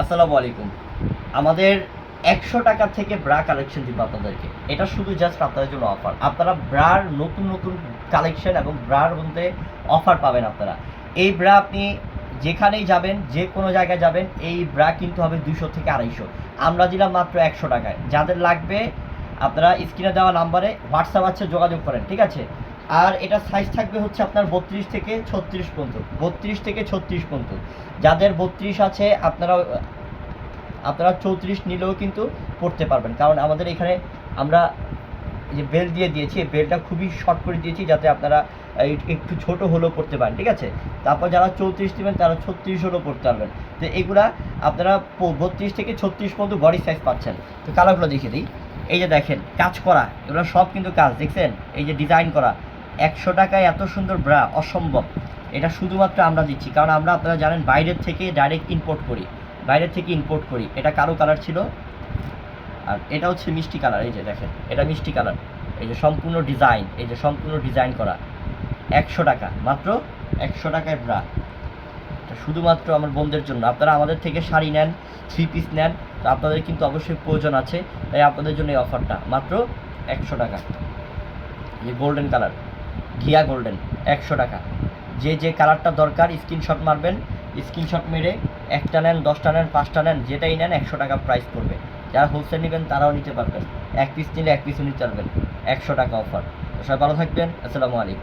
আসসালামু আলাইকুম। আমাদের একশো টাকা থেকে ব্রা কালেকশন দিব আপনাদেরকে। এটা শুধু জাস্ট আপনাদের জন্য অফার আপনারা ব্রার নতুন নতুন কালেকশন এবং ব্রার মধ্যে অফার পাবেন আপনারা। এই ব্রা আপনি যেখানেই যাবেন, যে কোনো জায়গায় যাবেন, এই ব্রা কিনতে হবে দুশো থেকে আড়াইশো। আমরা দিলাম মাত্র একশো টাকায়। যাদের লাগবে, আপনারা স্ক্রিনে দেওয়া নাম্বারে হোয়াটসঅ্যাপ আছে যোগাযোগ করেন, ঠিক আছে? আর এটা সাইজ থাকবে হচ্ছে আপনার বত্রিশ থেকে ছত্রিশ পর্যন্ত। বত্রিশ থেকে ছত্রিশ পর্যন্ত। যাদের বত্রিশ আছে, আপনারা আপনারা চৌত্রিশ নিলেও কিন্তু পড়তে পারবেন। কারণ আমাদের এখানে আমরা যে বেল দিয়ে দিয়েছি, এই বেলটা খুবই শর্ট করে দিয়েছি যাতে আপনারা একটু ছোট হলেও পড়তে পারেন, ঠিক আছে? তারপর যারা চৌত্রিশ দেবেন তারা ছত্রিশ হলেও পড়তে পারবেন। তো এগুলা আপনারা বত্রিশ থেকে ছত্রিশ পর্যন্ত বডি সাইজ পাচ্ছেন। তো কালারগুলো দেখিয়ে দিই। এই যে দেখেন, কাজ করা, এগুলো সব কিন্তু কাজ, দেখছেন? এই যে ডিজাইন করা একশো টাকায় এত সুন্দর ব্রা, অসম্ভব। এটা শুধুমাত্র আমরা দিচ্ছি, কারণ আমরা আপনারা জানেন বাইরের থেকে ডাইরেক্ট ইম্পোর্ট করি। বাইরের থেকে ইম্পোর্ট করি। এটা কালো কালার ছিল। আর এটা হচ্ছে মিষ্টি কালার এই যে দেখেন, এটা মিষ্টি কালার এই যে সম্পূর্ণ ডিজাইন এই যে সম্পূর্ণ ডিজাইন করা। একশো টাকা, মাত্র একশো টাকায় ব্রা। এটা শুধুমাত্র আমার বোনদের জন্য। আপনারা আমাদের থেকে শাড়ি নেন থ্রি পিস নেন, তো আপনাদের কিন্তু অবশ্যই প্রয়োজন আছে। তাই আপনাদের জন্য এই অফারটা মাত্র একশো টাকা। এই গোল্ডেন কালার ঘিয়া গোল্ডেন, একশো টাকা। যে যে কালারটা দরকার, স্ক্রিনশট মারবেন, স্ক্রিনশট মেরে একটা নেন, দশটা নেন, পাঁচটা নেন, যেটাই নেন, একশো টাকা প্রাইস পড়বে। যারা হোলসেল নেবেন, তারাও নিতে পারবেন। এক পিস নিলে এক পিসও নিতে পারবেন। একশো টাকা অফার সবাই ভালো থাকবেন। আসসালামু আলাইকুম।